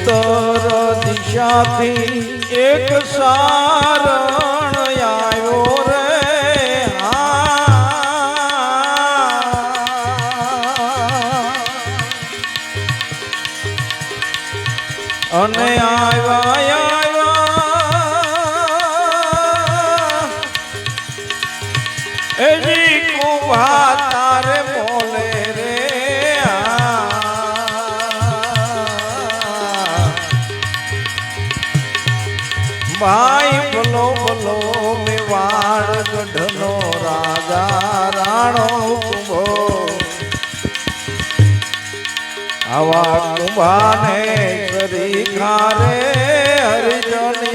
ઉત્તર દિશાથી એક સારણ આવ્યો રે. અને આવ્યા ભાઈ ભલો ભલો મેવાડ ગઢનો રાજા રાણો કુંભો. આવા કુંભાને કરી ખારે હરિજન.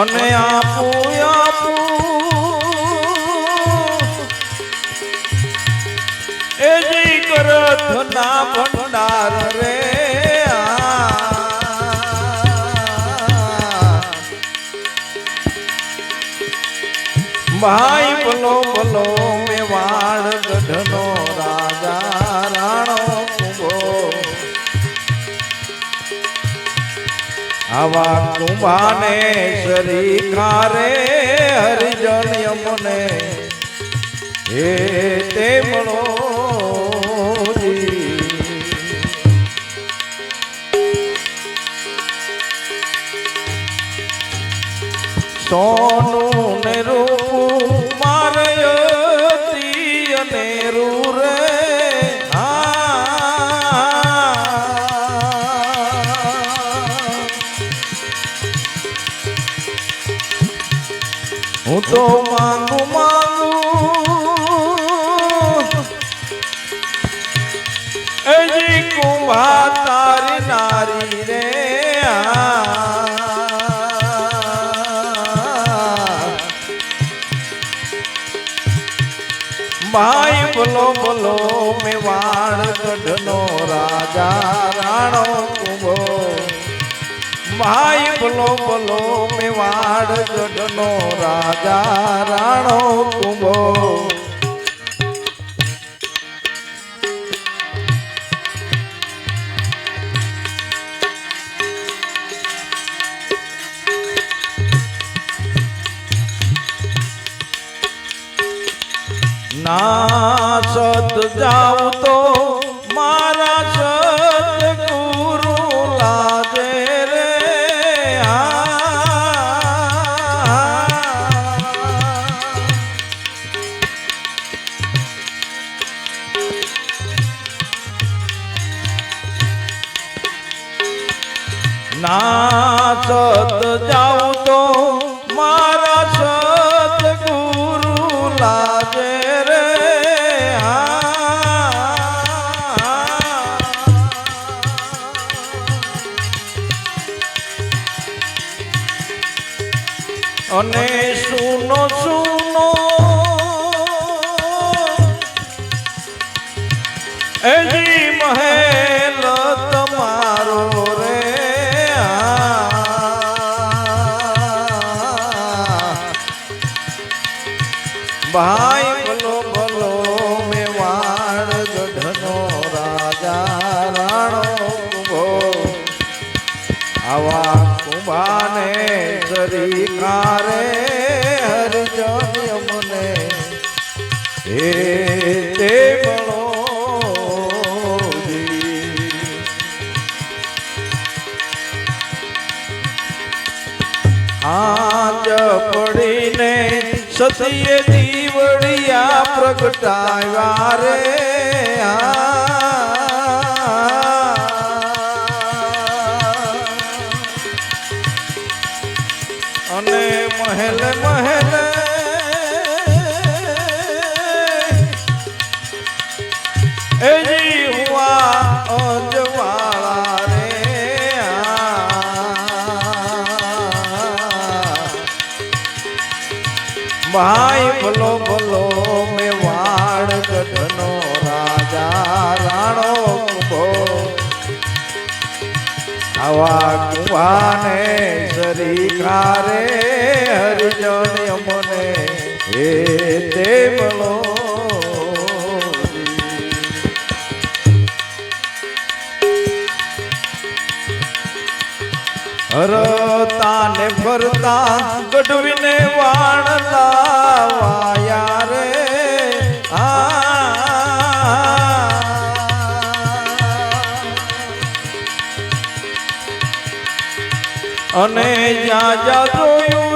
અને આપું આપું એજી કરત ના ભંડાર રે. ભાઈ બોલો બોલો આવા કુંભાને શરી કારે હરિજન યમને. હે તો માંગુ માંગુ એજી કુંભા તારી નારી રે. ભાઈ બોલો બોલો મેવાડ ગઢનો રાજા રાણો કુંભો ભાઈ બોલો બોલો મેવાડ ગઢનો રાજા રાણો કુંભો. ના સત જાઉં તો ના સત જાઉં તો મારા સત ગુરુ લાગે રે. અને સુનો સુનો એજી ભાઈ, બોલો બોલો, મેવાડ ગઢનો રાજા રાણો કુંભો. આવા કુંભાને સરી કારે હરજન મને હે તે સતીએ દીવડિયા પ્રગટાવ્યા રે આ. ભાઈ ભલો ભલો મેવાડ ગઢનો રાજા રાણો કુંભો આવા કુંભાને સરીખા રે હરિજન યમને. હે તે ને ફરતા ગઢવીને વાણ લાવાયા રે. અને જ્યાં જ્યાં જોયું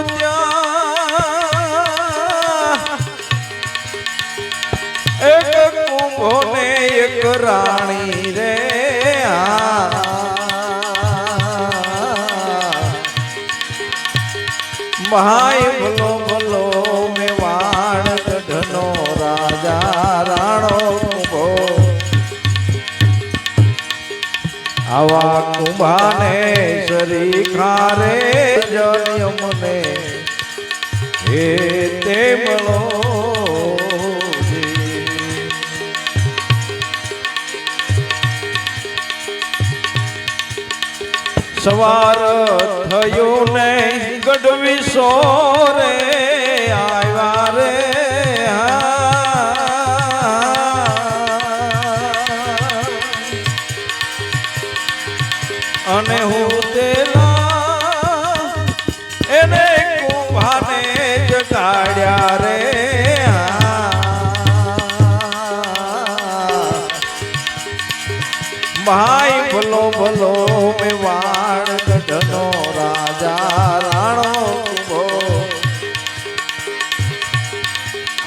ભાઈ, ભલો ભલો મેવાણ ગઢનો રાજા, રાણો કુંભો આવા કુંભાને શરી ખારે જણ્ય મને. હે તે મળો સવાર થયું ને ગઢવી સોરે આવ્યા રે અને હું તેલા એને કુંભાને જગાડ્યા રે ભાઈ ભલો ભલો મેવાડ ગઢનો રાજા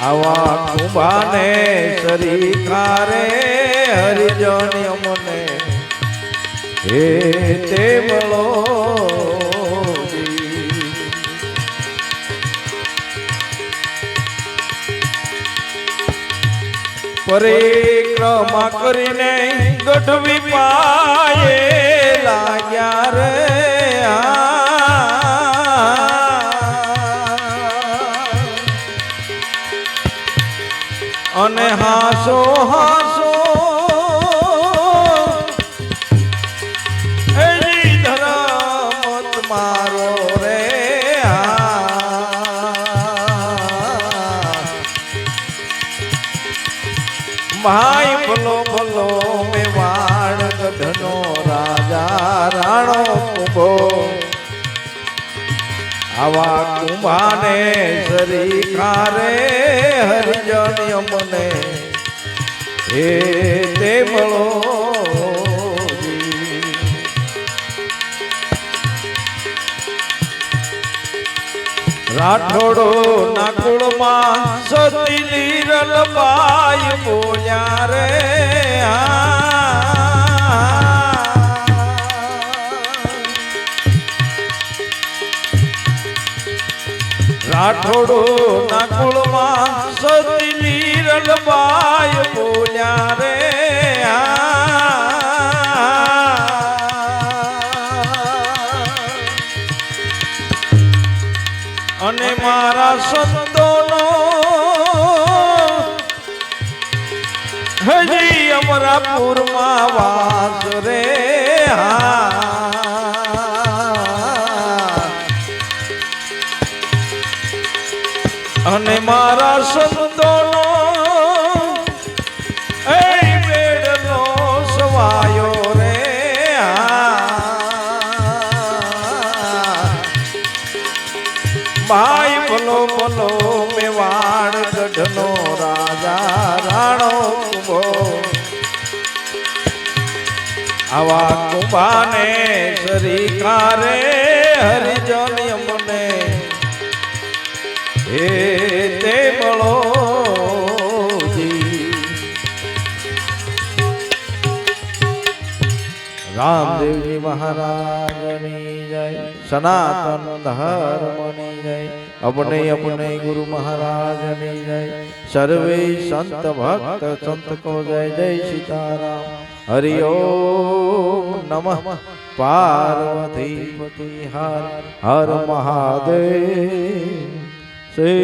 આવા કુંભાને શરી કારે હરિજન મને હે તે મળો પરિક્રમા કરીને ગઢવી પાયે લાગ્યા રે. અને હાસો હાસો. એની ધરમત મારો રે ભાઈ ભલો ભલો મેવાડ રાજા રાણો આવા કુંભાને શરી કારે હરિજન અમને હે તે મળો. રાઠોડો ના કુળમાં સતી લીરલ બાઈ બોલ્યા રે. રાઠોડો ના કુળમાં સતી લીરલ બાઈ બોલ્યા રે. અને મારા સંતોનો હજી અમરાપુરમાં વાસ રે. અને મારા સંતોનો બેડનો સવાયો રે. ભાઈ ભલો ભલો મેવાડ ગઢનો રાજા, રાણો કુંભો. આવા કુંભાને સરીખા રે હરિજન અમને હે રામદેવજી મહારાજની જય, સનાતન ધર્મની જય, અપને અપને ગુરુ મહારાજની જય, સર્વે સંત ભક્ત સંત કો જય જય સીતારામ. હરિ ઓમ નમઃ. પાર્વતીપતિ હર હર મહાદેવ. છે